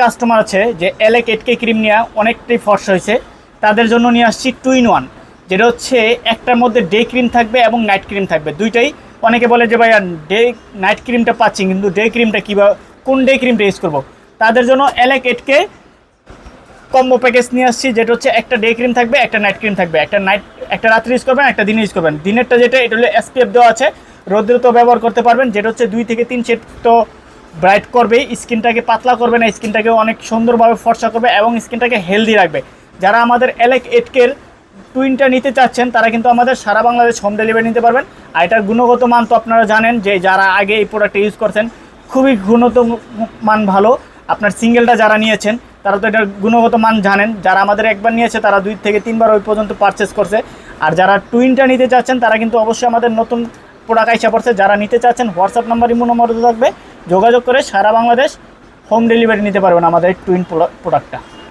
Customer আছে যে এলেক এটকে cream নিয়ে অনেকটাই ফর্সা হয়েছে। তাদের জন্য নিয়ে আসছি টু ইন ওয়ান যেটা হচ্ছে একটার মধ্যে ডে ক্রিম থাকবে এবং নাইট ক্রিম থাকবে। দুইটাই অনেকে বলে যে ভাই ডে নাইট ক্রিমটা পাচ্ছি, কিন্তু ডে ক্রিমটা কীভাবে কোন ডে ক্রিমটা ইউজ করব? তাদের জন্য এলেক এটকে কম্বো প্যাকেজ নিয়ে আসছি, যেটা হচ্ছে একটা ডে ক্রিম থাকবে, একটা নাইট ক্রিম থাকবে। একটা নাইট একটা রাত্রে ইউজ করবেন, একটা দিনে ইউজ করবেন। দিনেরটা যেটা, এটা হলো এসপিএফ দেওয়া আছে। রোদ্রে তো ব্যবহার করতে পারবেন, যেটা হচ্ছে দুই থেকে তিন সেট তো ব্রাইট করবে, স্কিনটাকে পাতলা করবে না, স্কিনটাকে অনেক সুন্দরভাবে ফর্সা করবে এবং স্কিনটাকে হেলদি রাখবে। যারা আমাদের এলেক এটকের টুইনটা নিতে চাচ্ছেন, তারা কিন্তু আমাদের সারা বাংলাদেশ হোম ডেলিভারি নিতে পারবেন। আর এটার গুণগত মান তো আপনারা জানেন যে যারা আগে এই প্রোডাক্টটা ইউজ করছেন, খুবই গুণগত মান ভালো। আপনার সিঙ্গেলটা যারা নিয়েছেন, তারা তো এটার গুণগত মান জানেন। যারা আমাদের একবার নিয়েছে, তারা দুই থেকে তিনবার ওই পর্যন্ত পারচেস করছে। আর যারা টুইনটা নিতে চাচ্ছেন, তারা কিন্তু অবশ্যই আমাদের নতুন প্রোডাক্ট আইসা পড়ছে। যারা নিতে চাচ্ছেন হোয়াটসঅ্যাপ নাম্বার ইমো নম্বর থাকবে। যোগাযোগ করে সারা বাংলাদেশ হোম ডেলিভারি নিতে পারবেন আমাদের টুইন প্রোডাক্টটা